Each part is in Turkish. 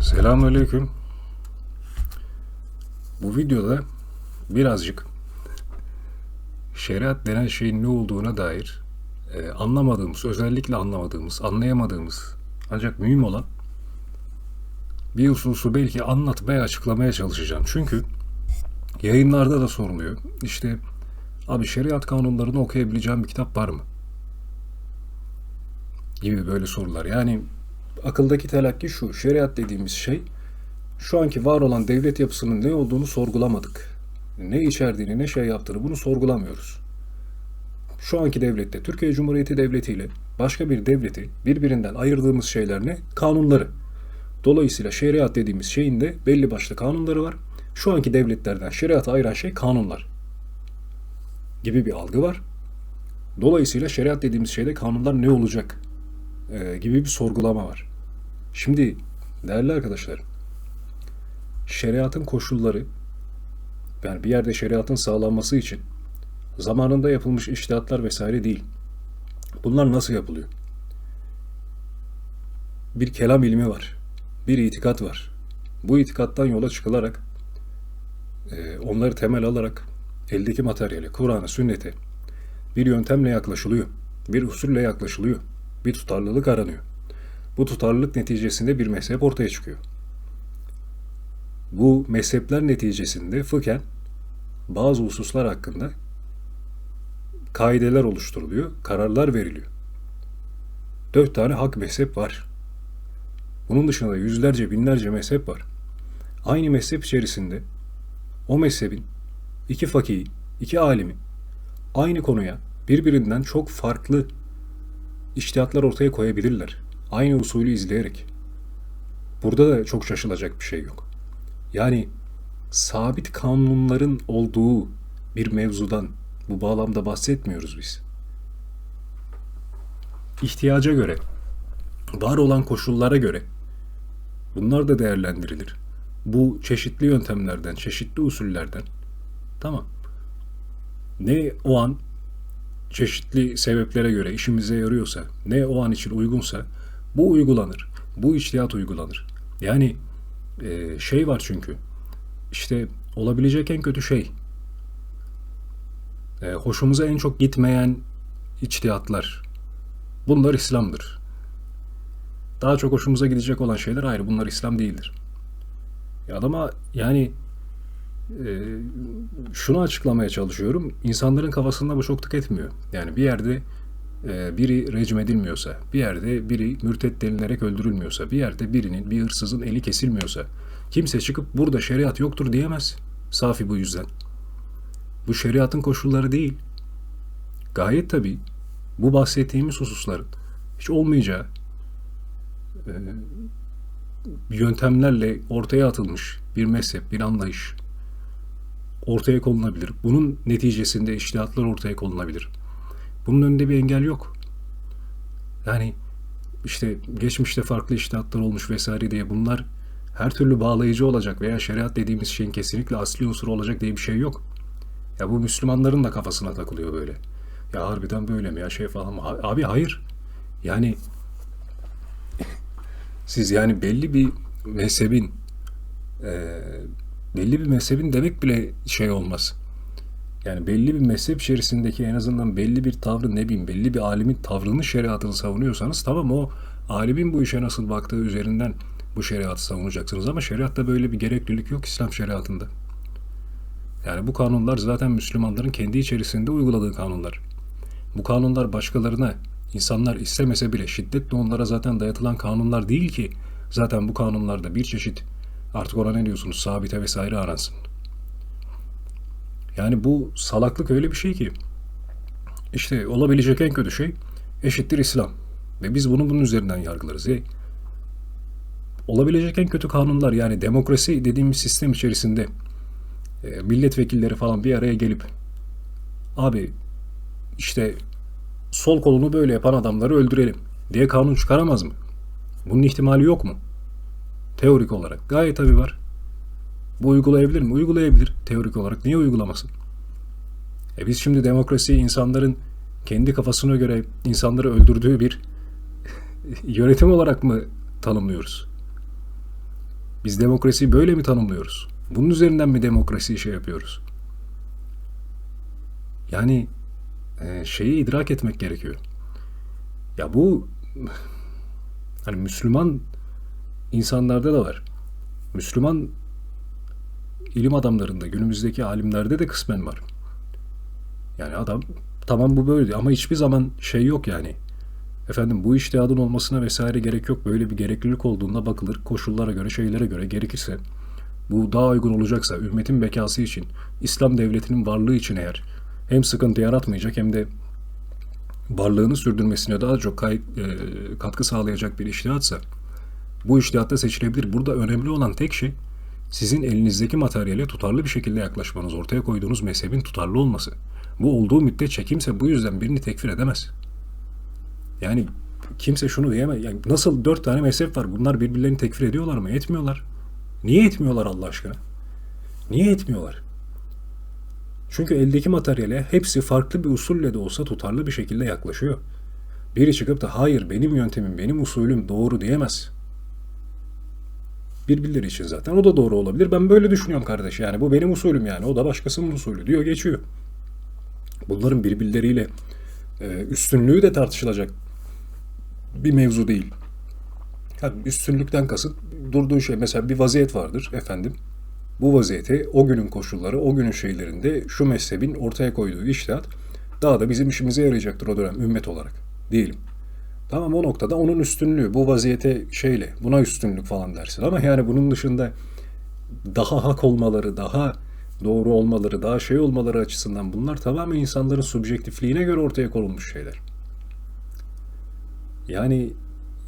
Selamünaleyküm. Bu videoda birazcık şeriat denen şeyin ne olduğuna dair e, anlamadığımız, özellikle anlamadığımız, anlayamadığımız ancak mühim olan bir hususu belki anlatmaya, açıklamaya çalışacağım. Çünkü yayınlarda da soruluyor. İşte abi şeriat kanunlarını okuyabileceğim bir kitap var mı? Gibi böyle sorular. Yani akıldaki telakki şu. Şeriat dediğimiz şey şu anki var olan devlet yapısının ne olduğunu sorgulamadık. Ne içerdiğini, ne şey yaptığını bunu sorgulamıyoruz. Şu anki devlette, Türkiye Cumhuriyeti Devleti ile başka bir devleti birbirinden ayırdığımız şeyler ne? Kanunları. Dolayısıyla şeriat dediğimiz şeyin de belli başlı kanunları var. Şu anki devletlerden şeriatı ayıran şey kanunlar. Gibi bir algı var. Dolayısıyla şeriat dediğimiz şeyde kanunlar ne olacak? Gibi bir sorgulama var. Şimdi değerli arkadaşlar, şeriatın koşulları, yani bir yerde şeriatın sağlanması için zamanında yapılmış iştihatlar vesaire değil. Bunlar nasıl yapılıyor? Bir kelam ilmi var, bir itikat var. Bu itikattan yola çıkılarak, e, onları temel alarak eldeki materyale, Kur'an'a, sünnete bir yöntemle yaklaşılıyor, bir usulle yaklaşılıyor, bir tutarlılık aranıyor. Bu tutarlılık neticesinde bir mezhep ortaya çıkıyor. Bu mezhepler neticesinde fıkhen bazı hususlar hakkında kaideler oluşturuluyor, kararlar veriliyor. Dört tane hak mezhep var. Bunun dışında yüzlerce, binlerce mezhep var. Aynı mezhep içerisinde o mezhebin iki fakihi, iki alimi aynı konuya birbirinden çok farklı iştihatlar ortaya koyabilirler. Aynı usulü izleyerek. Burada da çok şaşılacak bir şey yok. Yani sabit kanunların olduğu bir mevzudan bu bağlamda bahsetmiyoruz biz. İhtiyaca göre, var olan koşullara göre bunlar da değerlendirilir. Bu çeşitli yöntemlerden, çeşitli usullerden tamam. Ne o an çeşitli sebeplere göre işimize yarıyorsa, ne o an için uygunsa bu uygulanır. Bu içtihat uygulanır. Yani e, şey var çünkü işte olabilecek en kötü şey e, hoşumuza en çok gitmeyen içtihatlar bunlar İslam'dır. Daha çok hoşumuza gidecek olan şeyler ayrı. Bunlar İslam değildir. Ya adama yani e, şunu açıklamaya çalışıyorum. İnsanların kafasında bu çok tık etmiyor. Yani bir yerde e, biri recm edilmiyorsa, bir yerde biri mürtet denilerek öldürülmüyorsa, bir yerde birinin, bir hırsızın eli kesilmiyorsa, kimse çıkıp burada şeriat yoktur diyemez. Safi bu yüzden. Bu şeriatın koşulları değil. Gayet tabii bu bahsettiğimiz hususların hiç olmayacağı e, yöntemlerle ortaya atılmış bir mezhep, bir anlayış ortaya konulabilir. Bunun neticesinde iştihatlar ortaya konulabilir. Bunun önünde bir engel yok. Yani işte geçmişte farklı iştihatlar olmuş vesaire diye bunlar her türlü bağlayıcı olacak veya şeriat dediğimiz şeyin kesinlikle asli unsuru olacak diye bir şey yok. Ya bu Müslümanların da kafasına takılıyor böyle. Ya harbiden böyle mi ya şey falan mı? Abi hayır. Yani siz yani belli bir mezhebin e, belli bir mezhebin demek bile şey olmaz. Yani belli bir mezhep içerisindeki en azından belli bir tavrı ne bileyim belli bir alimin tavrını şeriatını savunuyorsanız tamam o alimin bu işe nasıl baktığı üzerinden bu şeriatı savunacaksınız ama şeriatta böyle bir gereklilik yok İslam şeriatında. Yani bu kanunlar zaten Müslümanların kendi içerisinde uyguladığı kanunlar. Bu kanunlar başkalarına insanlar istemese bile şiddetle onlara zaten dayatılan kanunlar değil ki zaten bu kanunlarda bir çeşit artık ona ne diyorsunuz sabite vesaire aransın. Yani bu salaklık öyle bir şey ki işte olabilecek en kötü şey eşittir İslam. Ve biz bunu bunun üzerinden yargılarız. E, olabilecek en kötü kanunlar yani demokrasi dediğimiz sistem içerisinde e, milletvekilleri falan bir araya gelip abi işte sol kolunu böyle yapan adamları öldürelim diye kanun çıkaramaz mı? Bunun ihtimali yok mu? Teorik olarak. Gayet tabii var. Bu uygulayabilir mi? Uygulayabilir teorik olarak. Niye uygulamasın? E biz şimdi demokrasiyi insanların kendi kafasına göre insanları öldürdüğü bir yönetim olarak mı tanımlıyoruz? Biz demokrasiyi böyle mi tanımlıyoruz? Bunun üzerinden mi demokrasiyi şey yapıyoruz? Yani e, şeyi idrak etmek gerekiyor. Ya bu hani Müslüman insanlarda da var. Müslüman ilim adamlarında, günümüzdeki alimlerde de kısmen var. Yani adam tamam bu böyle ama hiçbir zaman şey yok yani. Efendim bu iştihadın olmasına vesaire gerek yok. Böyle bir gereklilik olduğunda bakılır. Koşullara göre, şeylere göre gerekirse bu daha uygun olacaksa ümmetin bekası için, İslam devletinin varlığı için eğer hem sıkıntı yaratmayacak hem de varlığını sürdürmesine daha çok kay, e, katkı sağlayacak bir iştihatsa bu iştihatta seçilebilir. Burada önemli olan tek şey sizin elinizdeki materyale tutarlı bir şekilde yaklaşmanız, ortaya koyduğunuz mezhebin tutarlı olması. Bu olduğu müddetçe kimse bu yüzden birini tekfir edemez. Yani kimse şunu diyemez. Yani nasıl dört tane mezhep var? Bunlar birbirlerini tekfir ediyorlar mı? Etmiyorlar. Niye etmiyorlar Allah aşkına? Niye etmiyorlar? Çünkü eldeki materyale hepsi farklı bir usulle de olsa tutarlı bir şekilde yaklaşıyor. Biri çıkıp da hayır benim yöntemim, benim usulüm doğru diyemez. Birbirleri için zaten o da doğru olabilir. Ben böyle düşünüyorum kardeş. Yani bu benim usulüm yani. O da başkasının usulü diyor geçiyor. Bunların birbirleriyle e, üstünlüğü de tartışılacak bir mevzu değil. Yani üstünlükten kasıt durduğu şey mesela bir vaziyet vardır efendim. Bu vaziyeti o günün koşulları, o günün şeylerinde şu mezhebin ortaya koyduğu iştihat daha da bizim işimize yarayacaktır o dönem ümmet olarak diyelim. Tamam o noktada onun üstünlüğü bu vaziyete şeyle buna üstünlük falan dersin ama yani bunun dışında daha hak olmaları, daha doğru olmaları, daha şey olmaları açısından bunlar tamamen insanların subjektifliğine göre ortaya konulmuş şeyler. Yani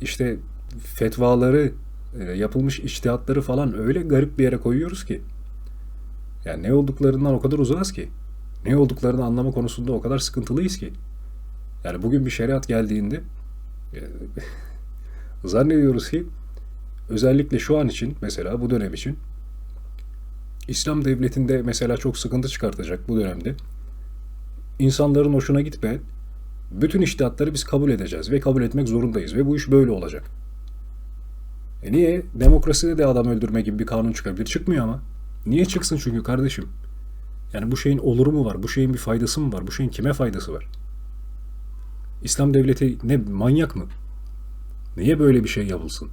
işte fetvaları, e, yapılmış içtihatları falan öyle garip bir yere koyuyoruz ki. Yani ne olduklarından o kadar uzağız ki. Ne olduklarını anlama konusunda o kadar sıkıntılıyız ki. Yani bugün bir şeriat geldiğinde zannediyoruz ki özellikle şu an için mesela bu dönem için İslam devletinde mesela çok sıkıntı çıkartacak bu dönemde. İnsanların hoşuna gitmeyen bütün iştihatları biz kabul edeceğiz ve kabul etmek zorundayız ve bu iş böyle olacak. E niye? Demokraside de adam öldürme gibi bir kanun çıkabilir. Çıkmıyor ama. Niye çıksın çünkü kardeşim? Yani bu şeyin oluru mu var? Bu şeyin bir faydası mı var? Bu şeyin kime faydası var? İslam devleti ne manyak mı? Niye böyle bir şey yapılsın?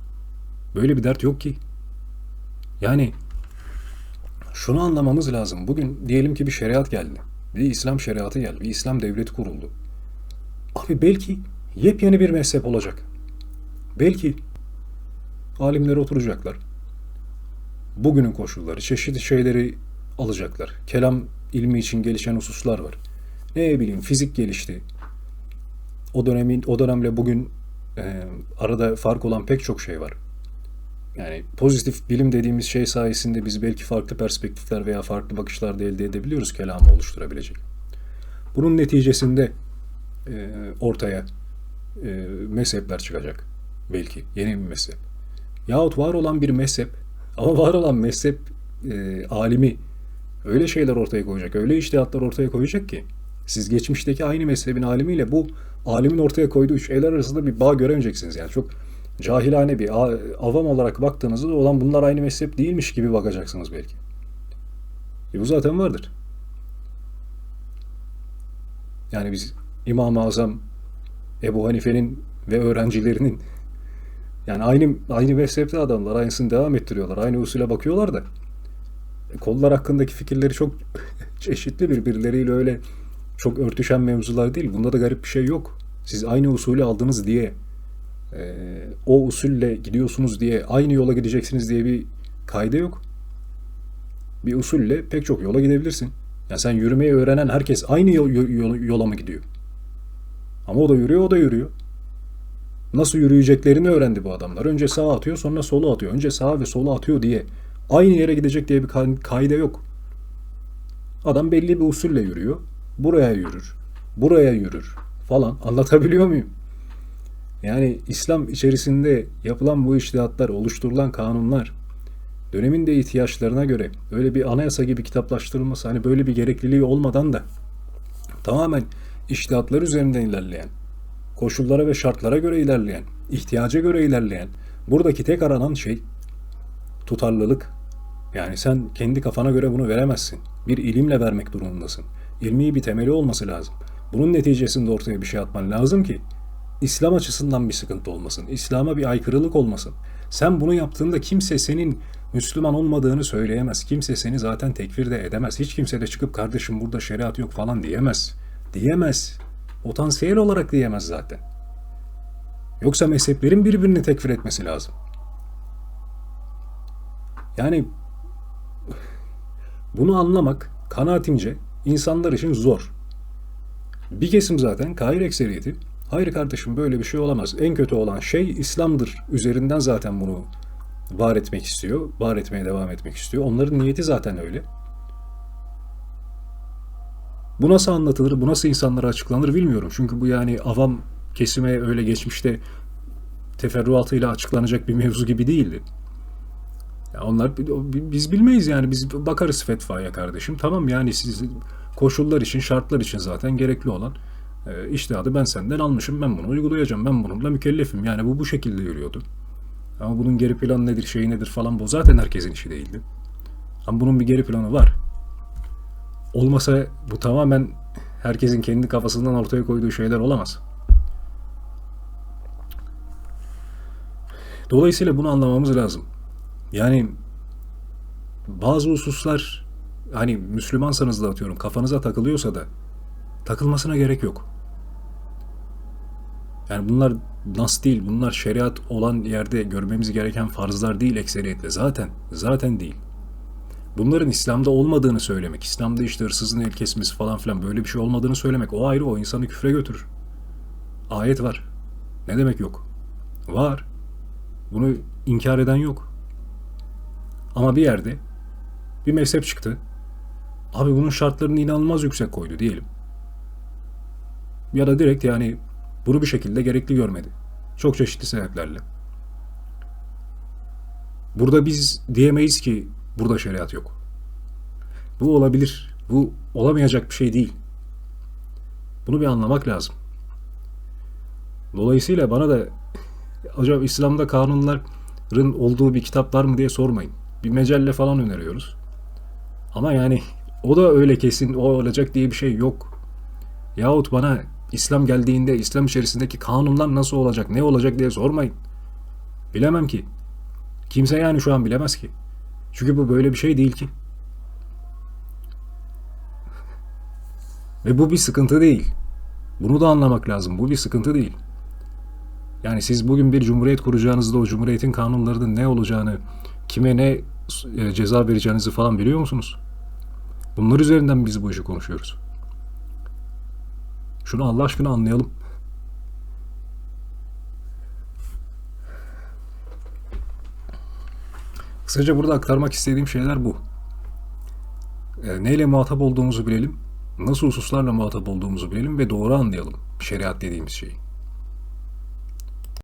Böyle bir dert yok ki. Yani şunu anlamamız lazım. Bugün diyelim ki bir şeriat geldi. Bir İslam şeriatı geldi. Bir İslam devleti kuruldu. Abi belki yepyeni bir mezhep olacak. Belki alimler oturacaklar. Bugünün koşulları, çeşitli şeyleri alacaklar. Kelam ilmi için gelişen hususlar var. Ne bileyim fizik gelişti. O dönemin o dönemle bugün e, arada fark olan pek çok şey var. Yani pozitif bilim dediğimiz şey sayesinde biz belki farklı perspektifler veya farklı bakışlar da elde edebiliyoruz kelamı oluşturabilecek. Bunun neticesinde e, ortaya e, mezhepler çıkacak. Belki yeni bir mezhep. Yahut var olan bir mezhep ama var olan mezhep e, alimi öyle şeyler ortaya koyacak, öyle iştihatlar ortaya koyacak ki siz geçmişteki aynı mezhebin alimiyle bu alimin ortaya koyduğu şeyler arasında bir bağ göremeyeceksiniz. Yani çok cahilane bir avam olarak baktığınızda olan bunlar aynı mezhep değilmiş gibi bakacaksınız belki. E bu zaten vardır. Yani biz İmam-ı Azam Ebu Hanife'nin ve öğrencilerinin yani aynı aynı mezhepte adamlar aynısını devam ettiriyorlar. Aynı usule bakıyorlar da e, kollar hakkındaki fikirleri çok çeşitli birbirleriyle öyle çok örtüşen mevzular değil. Bunda da garip bir şey yok. Siz aynı usulü aldınız diye e, o usulle gidiyorsunuz diye aynı yola gideceksiniz diye bir kayda yok. Bir usulle pek çok yola gidebilirsin. Yani sen yürümeyi öğrenen herkes aynı yol, yol, yola mı gidiyor? Ama o da yürüyor, o da yürüyor. Nasıl yürüyeceklerini öğrendi bu adamlar. Önce sağa atıyor, sonra sola atıyor. Önce sağa ve sola atıyor diye aynı yere gidecek diye bir kaide yok. Adam belli bir usulle yürüyor. Buraya yürür, buraya yürür falan. Anlatabiliyor muyum? Yani İslam içerisinde yapılan bu iştihatlar, oluşturulan kanunlar dönemin de ihtiyaçlarına göre öyle bir anayasa gibi kitaplaştırılması hani böyle bir gerekliliği olmadan da tamamen iştihatlar üzerinden ilerleyen, koşullara ve şartlara göre ilerleyen, ihtiyaca göre ilerleyen, buradaki tek aranan şey tutarlılık. Yani sen kendi kafana göre bunu veremezsin. Bir ilimle vermek durumundasın. İlmi bir temeli olması lazım. Bunun neticesinde ortaya bir şey atman lazım ki İslam açısından bir sıkıntı olmasın. İslam'a bir aykırılık olmasın. Sen bunu yaptığında kimse senin Müslüman olmadığını söyleyemez. Kimse seni zaten tekfir de edemez. Hiç kimse de çıkıp kardeşim burada şeriat yok falan diyemez. Diyemez. Potansiyel olarak diyemez zaten. Yoksa mezheplerin birbirini tekfir etmesi lazım. Yani bunu anlamak kanaatimce insanlar için zor. Bir kesim zaten kair ekseriyeti hayır kardeşim böyle bir şey olamaz. En kötü olan şey İslam'dır. Üzerinden zaten bunu var etmek istiyor. Var etmeye devam etmek istiyor. Onların niyeti zaten öyle. Bu nasıl anlatılır, bu nasıl insanlara açıklanır bilmiyorum. Çünkü bu yani avam kesime öyle geçmişte teferruatıyla açıklanacak bir mevzu gibi değildi. Ya onlar biz bilmeyiz yani biz bakarız fetvaya kardeşim. Tamam yani siz koşullar için, şartlar için zaten gerekli olan e, iştihadı ben senden almışım. Ben bunu uygulayacağım. Ben bununla mükellefim. Yani bu bu şekilde yürüyordu. Ama bunun geri planı nedir, şey nedir falan bu zaten herkesin işi değildi. Ama bunun bir geri planı var. Olmasa bu tamamen herkesin kendi kafasından ortaya koyduğu şeyler olamaz. Dolayısıyla bunu anlamamız lazım. Yani bazı hususlar hani Müslümansanız da atıyorum kafanıza takılıyorsa da takılmasına gerek yok. Yani bunlar nas değil, bunlar şeriat olan yerde görmemiz gereken farzlar değil ekseriyetle. Zaten, zaten değil. Bunların İslam'da olmadığını söylemek, İslam'da işte hırsızın el kesmesi falan filan böyle bir şey olmadığını söylemek o ayrı o insanı küfre götürür. Ayet var. Ne demek yok? Var. Bunu inkar eden yok. Ama bir yerde bir mezhep çıktı. Abi bunun şartlarını inanılmaz yüksek koydu diyelim. Ya da direkt yani bunu bir şekilde gerekli görmedi. Çok çeşitli sebeplerle. Burada biz diyemeyiz ki burada şeriat yok. Bu olabilir. Bu olamayacak bir şey değil. Bunu bir anlamak lazım. Dolayısıyla bana da acaba İslam'da kanunların olduğu bir kitap var mı diye sormayın. Bir mecelle falan öneriyoruz. Ama yani o da öyle kesin o olacak diye bir şey yok. Yahut bana İslam geldiğinde İslam içerisindeki kanunlar nasıl olacak, ne olacak diye sormayın. Bilemem ki. Kimse yani şu an bilemez ki. Çünkü bu böyle bir şey değil ki. Ve bu bir sıkıntı değil. Bunu da anlamak lazım. Bu bir sıkıntı değil. Yani siz bugün bir cumhuriyet kuracağınızda o cumhuriyetin kanunlarının ne olacağını, kime ne e, ceza vereceğinizi falan biliyor musunuz? Bunlar üzerinden biz bu işi konuşuyoruz. Şunu Allah aşkına anlayalım. Kısaca burada aktarmak istediğim şeyler bu. E, neyle muhatap olduğumuzu bilelim, nasıl hususlarla muhatap olduğumuzu bilelim ve doğru anlayalım şeriat dediğimiz şeyi.